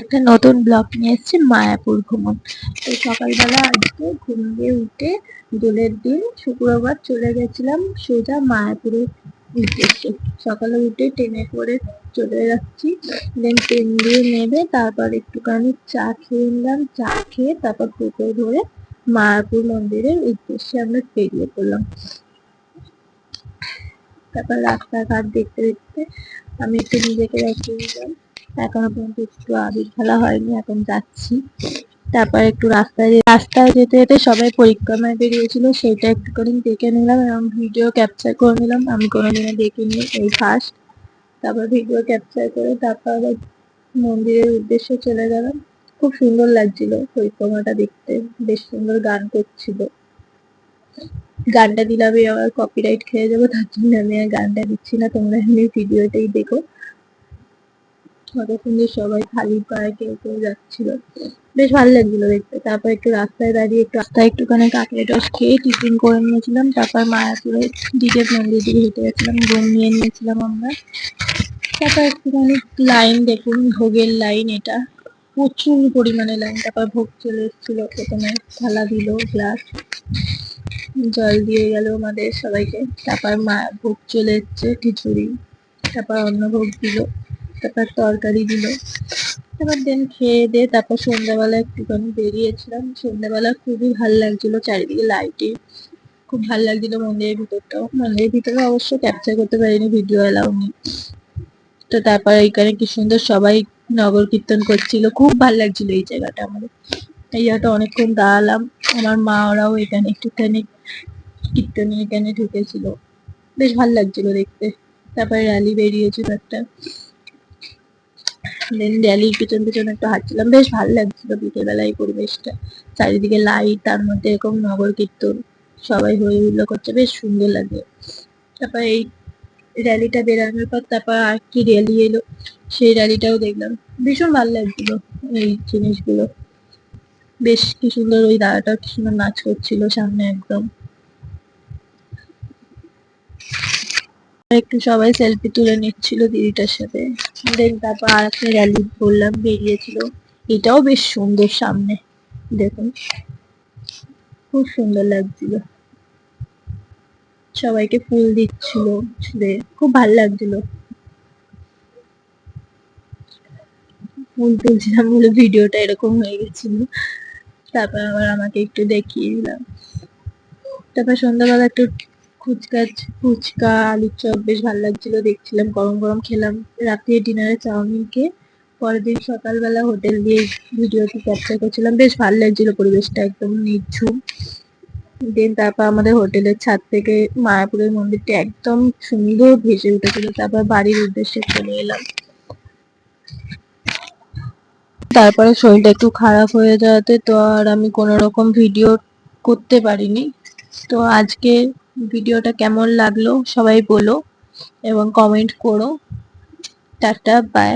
একটা নতুন ব্লগ নিয়ে এসেছি, মায়াপুর ভ্রমণ তো সকালবেলা আজকে ঘুম দিয়ে উঠে দোলের দিন শুক্রবার চলে গেছিলাম সোজা মায়াপুরের উদ্দেশ্যে। সকালে উঠে ট্রেনে করে চলে যাচ্ছি, দেন ট্রেন দিয়ে নেবে তারপর একটুখানি চা খেয়ে নিলাম, চা খেয়ে তারপর টোটো ধরে মায়াপুর মন্দিরের উদ্দেশ্যে আমরা বেরিয়ে পড়লাম। তারপর রাস্তাঘাট দেখতে দেখতে আমি একটু নিজেকে রেখে দিলাম। এখনও পর্যন্ত একটু আবির খেলা হয়নি, এখন যাচ্ছি। তারপর একটু রাস্তায় রাস্তায় যেতে যেতে সবাই পরিক্রমায় বেরিয়েছিল সেটা একটুখানি দেখে নিলাম এবং ভিডিও ক্যাপচার করে নিলাম। আমি কোনোদিনও দেখিনি এই ফার্স্ট তারপর ভিডিও ক্যাপচার করে তারপর আবার মন্দিরের উদ্দেশ্যে চলে গেলাম। খুব সুন্দর লাগছিল পরিক্রমাটা দেখতে, বেশ সুন্দর গান করছিল। গানটা দিলে আমি আবার কপিরাইট খেয়ে যাব, তার জন্য আমি আর গানটা দিচ্ছি না, তোমরা এমনি ভিডিওটাই দেখো। কত সুন্দর সবাই খালি পায়ে কেউ কেউ যাচ্ছিল। বেশ ভালো লাগছিল দেখতে। তারপর একটু রাস্তায় দাঁড়িয়ে একটু রাস্তায় একটুখানি কাকের রস খেয়ে টিফিন করে নিয়েছিলাম। তারপর মায়াপুরে দিকের মন্দির দিকে হেঁটে গেছিলাম রুম নিয়ে নিয়েছিলাম আমরা। তারপর একটুখানি লাইন দেখুন, ভোগের লাইন এটা। প্রচুর পরিমাণে লাইন। তারপর ভোগ চলে এসেছিল। প্রথমে থালা দিল, গ্লাস, জল দিয়ে গেল আমাদের সবাইকে। তারপর মা, ভোগ চলে এসছে, খিচুড়ি। তারপর অন্য ভোগ দিল। তারপর তরকারি দিল। তারপর দেন খেয়ে দিয়ে তারপর সন্ধ্যাবেলা একটুখানি বেরিয়েছিলাম। সন্ধ্যাবেলা খুবই ভালো লাগছিল চারিদিকে লাইটে খুব ভালো লাগছিল মন্দিরের ভিতরটাও। মন্দিরের ভিতরে অবশ্য ক্যাপচার করতে পারিনি ভিডিও এলাও নেই তো তারপর এইখানে কি সুন্দর সবাই নগর কীর্তন করছিল। খুব ভালো লাগছিল এই জায়গাটা আমাদের। এই জায়গাটা অনেকক্ষণ দাঁড়ালাম। আমার মা ওরাও এখানে একটুখানি কীর্তনে এখানে ঢুকেছিল। বেশ ভালো লাগছিল দেখতে। তারপরে র্যালি বেরিয়েছিল একটা। দেন র্যালির পিছন পিছন একটু হাঁটছিলাম। বেশ ভালো লাগছিল বিকেলবেলা এই পরিবেশটা। চারিদিকে লাইট তার মধ্যে এরকম নগর কীর্তন, সবাই হই হুল্লো করছে। বেশ সুন্দর লাগে। তারপর এই র্যালিটা বেরানোর পর তারপর আর কি র্যালি এলো, সেই র্যালিটাও দেখলাম। ভীষণ ভালো লাগছিল এই জিনিসগুলো। বেশ কি সুন্দর ওই দাদাটা, কি সুন্দর নাচ করছিল সামনে একদম। একটু সবাই সেলফি তুলে নিচ্ছিল দিদিটার সাথে। দেন তারপর আর একটা র্যালি বললাম, বেরিয়েছিল। এটাও বেশ সুন্দর সামনে, দেখুন। খুব সুন্দর লাগছিল। সবাইকে ফুল দিচ্ছিল খুব ভালো লাগছিল। ফুল তুলছিলাম বলে ভিডিওটা এরকম হয়ে গেছিল। তারপর আবার আমাকে একটু দেখিয়ে দিলাম। তারপর সন্ধ্যাবেলা একটু ফুচকা ফুচকা, আলুর চপ বেশ ভালো লাগছিল, দেখছিলাম, গরম গরম খেলাম। রাত্রে ডিনারে চাউমিন খেয়ে পরের দিন সকালবেলা হোটেল দিয়ে ভিডিওটি ক্যাপচার করছিলাম। বেশ ভালো লাগছিল পরিবেশটা, একদম নির্ঝুম দেন তারপর আমাদের হোটেলের ছাদ থেকে মায়াপুরের মন্দিরটা একদম সুন্দর ভেসে উঠেছিল। তারপর বাড়ির উদ্দেশ্যে চলে এলাম। তারপরে শরীরটা একটু খারাপ হয়ে যাওয়াতে তো আর আমি কোনো রকম ভিডিও করতে পারিনি। তো আজকে ভিডিওটা কেমন লাগল সবাই বলো এবং কমেন্ট করো। Tata bye